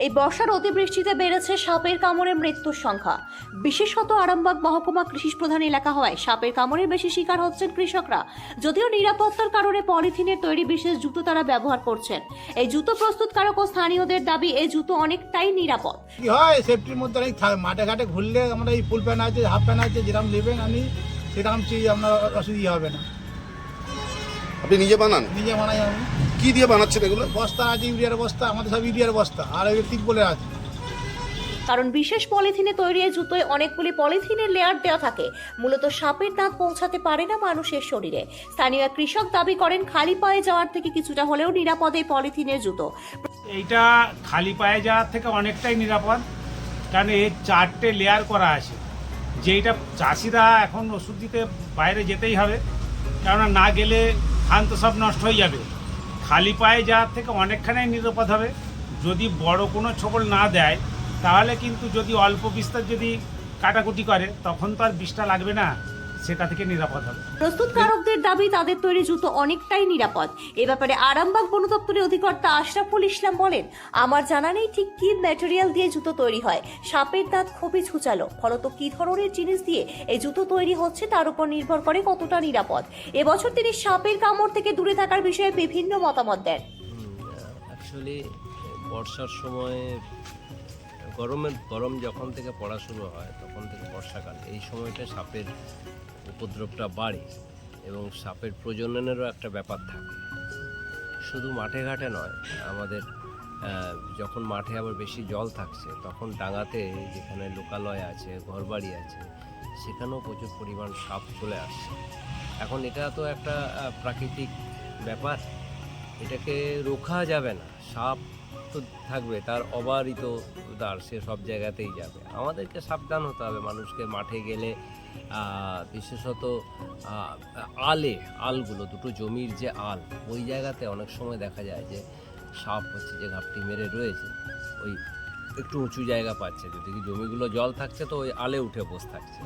এই বর্ষার অতিবৃষ্টিতে বেড়েছে সাপের কামড়ে মৃত্যুর সংখ্যা। বিশেষত আরামবাগ মহকুমা কৃষি প্রধান এলাকা হওয়ায় সাপের কামড়ের বেশি শিকার হচ্ছেন কৃষকরা। যদিও নিরাপত্তার কারণে পলিথিনের তৈরি বিশেষ জুতো তারা ব্যবহার করছেন। এই জুতো প্রস্তুতকারক ও স্থানীয়দের দাবি এই জুতো অনেকটাই নিরাপদ। কি হয় সেফটির মধ্যে অনেক থা- মাঠে ঘাটে ঘুরলে আমরা এই ফুল প্যান্ট আছে হাফ প্যান্ট আছে যেরকম নেবেন আপনি সেরকম চিজ আপনার অসুবিধা হবে না। আপনি নিজে বানান? নিজে বানাই আমি। কি দিয়ে বানাচ্ছেন এগুলো? বস্তা আছে ইউরিয়ার বস্তা আমাদের সব ইউরিয়ার বস্তা আর ওই তিরপলের আছে। কারণ বিশেষ পলিথিনে তৈরি এই জুতোয় অনেকগুলি পলিথিনের লেয়ার দেওয়া থাকে। মূলত সাপের দাঁত পৌঁছাতে পারে না মানুষের শরীরে। স্থানীয় কৃষক দাবি করেন খালি পায়ে যাওয়ার থেকে কিছুটা হলেও নিরাপদ এই পলিথিনের জুতো। এইটা খালি পায়ে যাওয়ার থেকে অনেকটাই নিরাপদ কারণ এর চারটে লেয়ার করা আছে। যেইটা চাষিরা এখন ওষুধ দিতে বাইরে যেতেই হবে কেননা না গেলে ধান তো সব নষ্ট হয়ে যাবে। খালি পায়ে যাওয়ার থেকে অনেকখানি নিরাপদ হবে। যদি বড় কোনো ছোবল না দেয়, তাহলে কিন্তু যদি অল্প বিস্তার যদি কাটাকুটি করে, তখন তো আর বিষটা লাগবে না। সেটা থেকে নিরাপদ হবে। প্রস্তুতকারকদের দাবি তাদের তৈরি জুতো অনেকটাই নিরাপদ। এ ব্যাপারে আরামবাগ বন দপ্তরের অধিকর্তা আশরাফুল ইসলাম বলেন আমার জানা নেই ঠিক কি ম্যাটেরিয়াল দিয়ে জুতো তৈরি হয়। সাপের দাঁত খুবই ছুচালো ফলত কি ধরনের জিনিস দিয়ে এই জুতো তৈরি হচ্ছে তার উপর নির্ভর করে কতটা নিরাপদ। এবছর তিনি সাপের কামড় থেকে দূরে থাকার বিষয়ে বিভিন্ন মতামত দেন। অ্যাকচুয়ালি বর্ষার সময় গরমের গরম যখন থেকে পড়া শুরু হয়, তখন থেকে বর্ষাকাল, এই সময়টা সাপের উপদ্রবটা বাড়ে এবং সাপের প্রজননেরও একটা ব্যাপার থাকে। শুধু মাঠে ঘাটে নয়, আমাদের যখন মাঠে আবার বেশি জল থাকছে, তখন ডাঙাতে যেখানে লোকালয় আছে, ঘরবাড়ি আছে, সেখানেও প্রচুর পরিমাণ সাপ চলে আসছে এখন এটা তো একটা প্রাকৃতিক ব্যাপার। এটাকে রোখা যাবে না। সাপ তো থাকবে, তার অবারিত তার সে সব জায়গাতেই যাবে। আমাদেরকে সাবধান হতে হবে, মানুষকে মাঠে গেলে বিশেষত আলে, আলগুলো, দুটো জমির যে আল, ওই জায়গাতে অনেক সময় দেখা যায় যে সাপ হচ্ছে যে ঘাপটি মেরে রয়েছে, ওই একটু উঁচু জায়গা পাচ্ছে। যদি জমিগুলো জল থাকছে তো ওই আলে উঠে বসে থাকছে।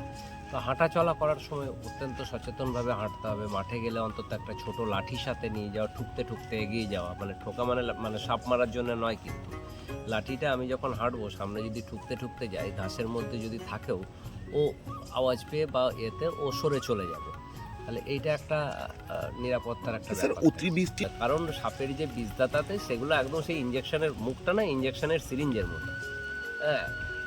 তো হাঁটা চলা করার সময় অত্যন্ত সচেতনভাবে হাঁটতে হবে। মাঠে গেলে অন্তত একটা ছোট লাঠি সাথে নিয়ে যাওয়া, ঠুকতে ঠুকতে এগিয়ে যাওয়া। মানে ঠোকা মানে মানে সাপ মারার জন্য নয় কিন্তু। লাঠিটা আমি যখন হাঁটবো, সামনে যদি ঠুকতে ঠুকতে যাই, ঘাসের মধ্যে যদি থাকেও, ও আওয়াজ পেয়ে বা এতে ও সরে চলে যাবে। তাহলে এইটা একটা নিরাপত্তার একটা স্যার অতিবৃষ্টি কারণ সাপের যে বীজদাতাতে সেগুলো একদম সেই ইঞ্জেকশনের মুখটা না ইঞ্জেকশনের সিরিঞ্জের মতো। হ্যাঁ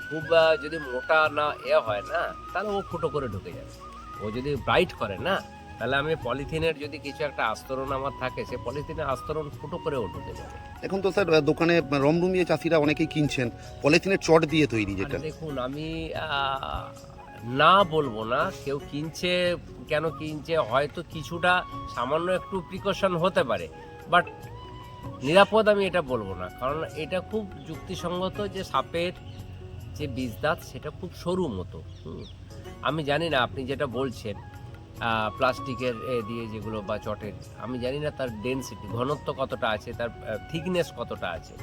খুব যদি মোটা না এ হয় না তাহলে ও ফুটো করে ঢুকে যাবে। ও যদি ব্রাইট করে না তাহলে আমি পলিথিনের যদি কিছু একটা আস্তরণ আমার থাকে সে পলিথিনের আস্তরণ ফুটো করে ঢুকে যাবে। এখন তো স্যার দোকানে রমরুমিয়ে চাষিরা অনেকেই কিনছেন পলিথিনের চট দিয়ে তৈরি যেটা। দেখুন আমি না বলব না, কেউ কিনছে, কেন কিনছে, হয়তো কিছুটা সামান্য একটু প্রিকশন হতে পারে বাট নিরাপদ আমি এটা বলব না, কারণ এটা খুব যুক্তিসঙ্গত যে সাপের যে বীজদাঁত সেটা খুব সরু মতো আমি জানি না আপনি যেটা বলছেন প্লাস্টিকের দিয়ে যেগুলো বা চটের, আমি জানি না তার ডেন্সিটি ঘনত্ব কতটা আছে, তার থিকনেস কতটা আছে।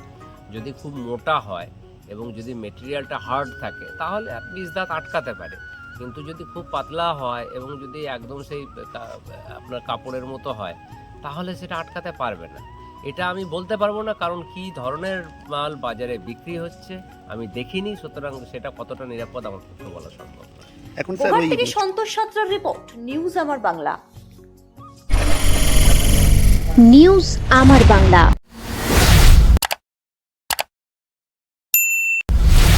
যদি খুব মোটা হয় এবং যদি মেটেরিয়ালটা হার্ড থাকে তাহলে বীজ দাঁত আটকাতে পারে। কিন্তু যদি খুব পাতলা হয় এবং যদি একদম সেই আপনার কাপড়ের মতো হয় তাহলে সেটা আটকাতে পারবে না। এটা আমি বলতে পারব না কারণ কি ধরনের মাল বাজারে বিক্রি হচ্ছে আমি দেখিনি সুতরাং সেটা কতটা নিরাপদ আমার পক্ষে বলা সম্ভব না। এখন স্যার থেকে সন্তোষ সাত্রার রিপোর্ট নিউজ আমার বাংলা নিউজ আমার বাংলা